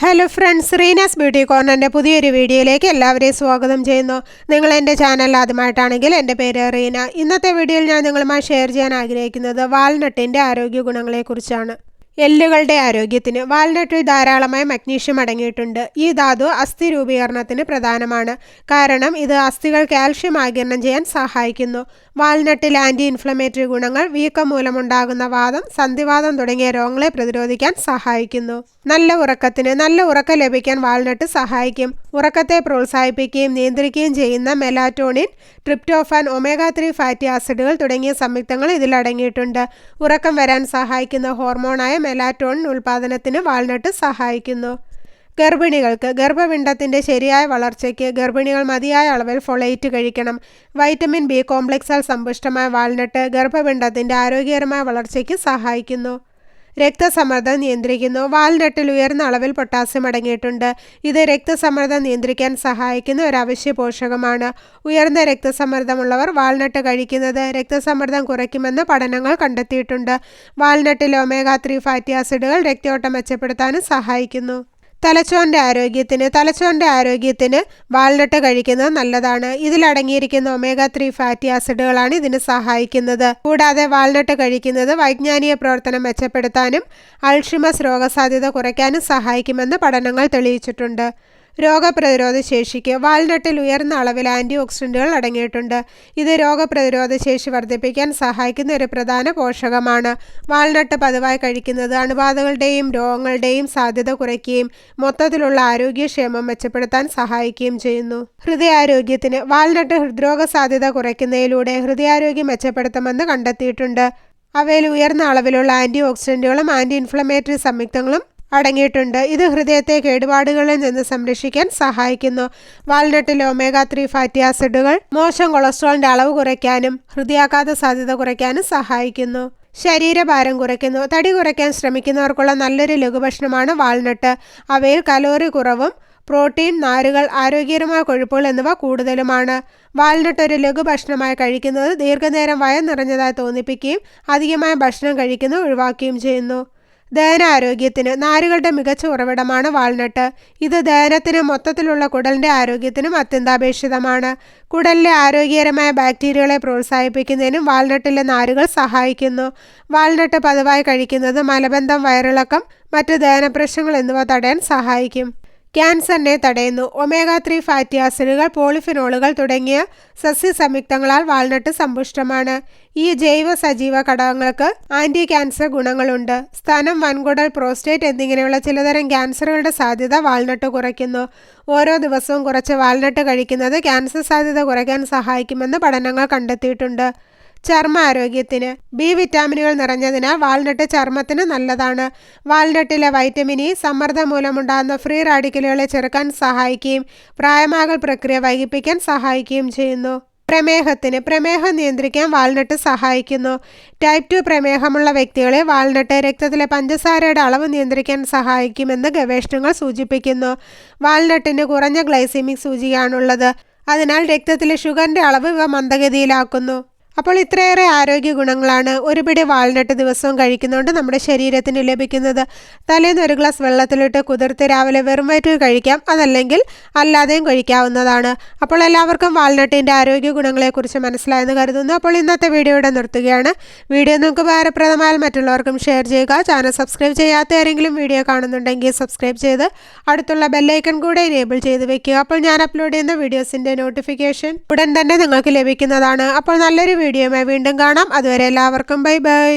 Hello friends Reena's beauty കോർണറിന്റെ പുതിയൊരു വീഡിയോയിലേക്ക് എല്ലാവരെയും സ്വാഗതം ചെയ്യുന്നു. നിങ്ങൾ എന്റെ ചാനൽ ആദ്യമായിട്ടാണെങ്കിൽ എന്റെ പേര് റീന ഇന്നത്തെ വീഡിയോയിൽ ഞാൻ നിങ്ങളുമായി ഷെയർ ചെയ്യാൻ ആഗ്രഹിക്കുന്നത് വാൾനട്ടിന്റെ ആരോഗ്യ ഗുണങ്ങളെക്കുറിച്ചാണ് എല്ലുകളുടെ ആരോഗ്യത്തിന് വാൽനട്ടിൽ ധാരാളമായി മഗ്നീഷ്യം അടങ്ങിയിട്ടുണ്ട്. ഈ ധാതു അസ്ഥി രൂപീകരണത്തിന് പ്രധാനമാണ്. കാരണം ഇത് അസ്ഥികൾ കാൽഷ്യം ആകിരണം ചെയ്യാൻ സഹായിക്കുന്നു. വാൽനട്ടിൽ ആന്റി ഇൻഫ്ലമേറ്ററി ഗുണങ്ങൾ വീക്കം മൂലമുണ്ടാകുന്ന വാദം സന്ധിവാദം തുടങ്ങിയ രോഗങ്ങളെ പ്രതിരോധിക്കാൻ സഹായിക്കുന്നു. നല്ല ഉറക്കത്തിന് നല്ല ഉറക്കം ലഭിക്കാൻ വാൽനട്ട് സഹായിക്കും. ഉറക്കത്തെ പ്രോത്സാഹിപ്പിക്കുകയും നിയന്ത്രിക്കുകയും ചെയ്യുന്ന melatonin tryptophan omega three fatty ആസിഡുകൾ തുടങ്ങിയ സംയുക്തങ്ങൾ ഇതിലടങ്ങിയിട്ടുണ്ട് ഉറക്കം വരാൻ സഹായിക്കുന്ന ഹോർമോണായ മെലാറ്റോണിൻ ഉൽപാദനത്തിന് വാൾനട്ട് സഹായിക്കുന്നു. ഗർഭിണികൾക്ക് ഗർഭപിണ്ഡത്തിന്റെ ശരിയായ വളർച്ചയ്ക്ക് ഗർഭിണികൾ മതിയായ അളവിൽ ഫൊളേറ്റ് കഴിക്കണം. വൈറ്റമിൻ ബി കോംപ്ലക്സാൽ സമ്പുഷ്ടമായ വാൽനട്ട് ഗർഭപിണ്ഡത്തിന്റെ ആരോഗ്യകരമായ വളർച്ചയ്ക്ക് സഹായിക്കുന്നു. രക്തസമ്മർദ്ദം നിയന്ത്രിക്കുന്നു. വാൽനട്ടിൽ ഉയർന്ന അളവിൽ പൊട്ടാസ്യം അടങ്ങിയിട്ടുണ്ട്. ഇത് രക്തസമ്മർദ്ദം നിയന്ത്രിക്കാൻ സഹായിക്കുന്ന ഒരു അവശ്യ പോഷകമാണ്. ഉയർന്ന രക്തസമ്മർദ്ദമുള്ളവർ വാൽനട്ട് കഴിക്കുന്നത് രക്തസമ്മർദ്ദം കുറയ്ക്കുമെന്ന് പഠനങ്ങൾ കണ്ടെത്തിയിട്ടുണ്ട്. വാൽനട്ടിൽ ഒമേഗ ത്രീ ഫാറ്റി ആസിഡുകൾ രക്തയോട്ടം മെച്ചപ്പെടുത്താനും സഹായിക്കുന്നു. തലച്ചോറിന്റെ ആരോഗ്യത്തിന് തലച്ചോറിന്റെ ആരോഗ്യത്തിന് വാൾനട്ട് കഴിക്കുന്നത് നല്ലതാണ്. ഇതിലടങ്ങിയിരിക്കുന്ന ഒമേഗ ത്രീ ഫാറ്റി ആസിഡുകളാണ് ഇതിന് സഹായിക്കുന്നത്. കൂടാതെ വാൾനട്ട് കഴിക്കുന്നത് വൈജ്ഞാനിക പ്രവർത്തനം മെച്ചപ്പെടുത്താനും അൾഷിമസ് രോഗസാധ്യത കുറയ്ക്കാനും സഹായിക്കുമെന്ന് പഠനങ്ങൾ തെളിയിച്ചിട്ടുണ്ട്. രോഗപ്രതിരോധ ശേഷിക്ക് വാൽനട്ടിൽ ഉയർന്ന അളവിൽ ആന്റി ഓക്സിഡന്റുകൾ അടങ്ങിയിട്ടുണ്ട്. ഇത് രോഗപ്രതിരോധ ശേഷി വർദ്ധിപ്പിക്കാൻ സഹായിക്കുന്ന ഒരു പ്രധാന പോഷകമാണ്. വാൽനട്ട് പതിവായി കഴിക്കുന്നത് അണുബാധകളുടെയും രോഗങ്ങളുടെയും സാധ്യത കുറയ്ക്കുകയും മൊത്തത്തിലുള്ള ആരോഗ്യക്ഷേമം മെച്ചപ്പെടുത്താൻ സഹായിക്കുകയും ചെയ്യുന്നു. ഹൃദയാരോഗ്യത്തിന് വാൽനട്ട് ഹൃദ്രോഗ സാധ്യത കുറയ്ക്കുന്നതിലൂടെ ഹൃദയാരോഗ്യം മെച്ചപ്പെടുത്തുമെന്ന് കണ്ടെത്തിയിട്ടുണ്ട്. അവയിൽ ഉയർന്ന അളവിലുള്ള ആന്റി ഓക്സിഡന്റുകളും ആന്റി ഇൻഫ്ലമേറ്ററി സംയുക്തങ്ങളും അടങ്ങിയിട്ടുണ്ട്. ഇത് ഹൃദയത്തെ കേടുപാടുകളിൽ നിന്ന് സംരക്ഷിക്കാൻ സഹായിക്കുന്നു. വാൽനട്ടിലെ ഒമേഗ ത്രീ ഫാറ്റി ആസിഡുകൾ മോശം കൊളസ്ട്രോളിന്റെ അളവ് കുറയ്ക്കാനും ഹൃദയാഘാത സാധ്യത കുറയ്ക്കാനും സഹായിക്കുന്നു. ശരീരഭാരം കുറയ്ക്കുന്നു. തടി കുറയ്ക്കാൻ ശ്രമിക്കുന്നവർക്കുള്ള നല്ലൊരു ലഘുഭക്ഷണമാണ് വാൽനട്ട്. അവയിൽ കലോറി കുറവും പ്രോട്ടീൻ നാരുകൾ ആരോഗ്യകരമായ കൊഴുപ്പുകൾ എന്നിവ കൂടുതലുമാണ്. വാൽനട്ട് ഒരു ലഘുഭക്ഷണമായി കഴിക്കുന്നത് ദീർഘനേരം വയം നിറഞ്ഞതായി തോന്നിപ്പിക്കുകയും അധികമായ ഭക്ഷണം കഴിക്കുന്നത് ഒഴിവാക്കുകയും ചെയ്യുന്നു. ദഹനാരോഗ്യത്തിന് നാരുകളുടെ മികച്ച ഉറവിടമാണ് വാൾനട്ട്. ഇത് ദഹനത്തിനും മൊത്തത്തിലുള്ള കുടലിന്റെ ആരോഗ്യത്തിനും അത്യന്താപേക്ഷിതമാണ്. കുടലിലെ ആരോഗ്യകരമായ ബാക്ടീരിയകളെ പ്രോത്സാഹിപ്പിക്കുന്നതിനും വാൾനട്ടിലെ നാരുകൾ സഹായിക്കുന്നു. വാൾനട്ട് പതിവായി കഴിക്കുന്നത് മലബന്ധം വയറിളക്കം മറ്റ് ദഹനപ്രശ്നങ്ങൾ എന്നിവ തടയാൻ സഹായിക്കും. ക്യാൻസറിനെ തടയുന്നു. ഒമേഗ ത്രീ ഫാറ്റി ആസിഡുകൾ പോളിഫിനോളുകൾ തുടങ്ങിയ സസ്യ സംയുക്തങ്ങളാൽ വാൾനട്ട് സമ്പുഷ്ടമാണ്. ഈ ജൈവ സജീവ ഘടകങ്ങൾക്ക് ആന്റി ക്യാൻസർ ഗുണങ്ങളുണ്ട്. സ്തനം വൻകുടൽ പ്രോസ്റ്റേറ്റ് എന്നിങ്ങനെയുള്ള ചിലതരം ക്യാൻസറുകളുടെ സാധ്യത വാൾനട്ട് കുറയ്ക്കുന്നു. ഓരോ ദിവസവും കുറച്ച് വാൾനട്ട് കഴിക്കുന്നത് ക്യാൻസർ സാധ്യത കുറയ്ക്കാൻ സഹായിക്കുമെന്ന് പഠനങ്ങൾ കണ്ടെത്തിയിട്ടുണ്ട്. ചർമ്മ ആരോഗ്യത്തിന് ബി വിറ്റാമിനുകൾ നിറഞ്ഞതിനാൽ വാൾനട്ട് ചർമ്മത്തിന് നല്ലതാണ്. വാൾനട്ടിലെ വൈറ്റമിൻ ഇ സമ്മർദ്ദം മൂലമുണ്ടാകുന്ന ഫ്രീ റാഡിക്കലുകളെ ചെറുക്കാൻ സഹായിക്കുകയും പ്രായമാകൽ പ്രക്രിയ വൈകിപ്പിക്കാൻ സഹായിക്കുകയും ചെയ്യുന്നു. പ്രമേഹത്തിന് പ്രമേഹം നിയന്ത്രിക്കാൻ വാൾനട്ട് സഹായിക്കുന്നു. ടൈപ്പ് ടു പ്രമേഹമുള്ള വ്യക്തികളെ വാൾനട്ട് രക്തത്തിലെ പഞ്ചസാരയുടെ അളവ് നിയന്ത്രിക്കാൻ സഹായിക്കുമെന്ന് ഗവേഷണങ്ങൾ സൂചിപ്പിക്കുന്നു. വാൾനട്ടിന് കുറഞ്ഞ ഗ്ലൈസിമിക് സൂചികയാണുള്ളത്. അതിനാൽ രക്തത്തിലെ ഷുഗറിന്റെ അളവ് ഇവ മന്ദഗതിയിലാക്കുന്നു. അപ്പോൾ ഇത്രയേറെ ആരോഗ്യ ഗുണങ്ങളാണ് ഒരു പിടി വാൾനട്ട് ദിവസവും കഴിക്കുന്നതുകൊണ്ട് നമ്മുടെ ശരീരത്തിന് ലഭിക്കുന്നത്. തലേന്ന് ഒരു ഗ്ലാസ് വെള്ളത്തിലിട്ട് കുതിർത്ത് രാവിലെ വെറും വയറ്റിൽ കഴിക്കാം. അതല്ലെങ്കിൽ അല്ലാതെയും കഴിക്കാവുന്നതാണ്. അപ്പോൾ എല്ലാവർക്കും വാൾനട്ടിന്റെ ആരോഗ്യ ഗുണങ്ങളെക്കുറിച്ച് മനസ്സിലായെന്ന് കരുതുന്നു. അപ്പോൾ ഇന്നത്തെ വീഡിയോ ഇവിടെ നിർത്തുകയാണ്. വീഡിയോ നിങ്ങൾക്ക് ഉപകാരപ്രദമായാൽ മറ്റുള്ളവർക്കും ഷെയർ ചെയ്യുക. ചാനൽ സബ്സ്ക്രൈബ് ചെയ്യാത്ത ആരെങ്കിലും വീഡിയോ കാണുന്നുണ്ടെങ്കിൽ സബ്സ്ക്രൈബ് ചെയ്ത് അടുത്തുള്ള ബെല്ലൈക്കൺ കൂടെ എനേബിൾ ചെയ്ത് വെക്കുക. അപ്പോൾ ഞാൻ അപ്ലോഡ് ചെയ്യുന്ന വീഡിയോസിന്റെ നോട്ടിഫിക്കേഷൻ ഉടൻ തന്നെ നിങ്ങൾക്ക് ലഭിക്കുന്നതാണ്. അപ്പോൾ നല്ലൊരു വീഡിയോയുമായി വീണ്ടും കാണാം. അതുവരെ എല്ലാവർക്കും ബൈ ബൈ.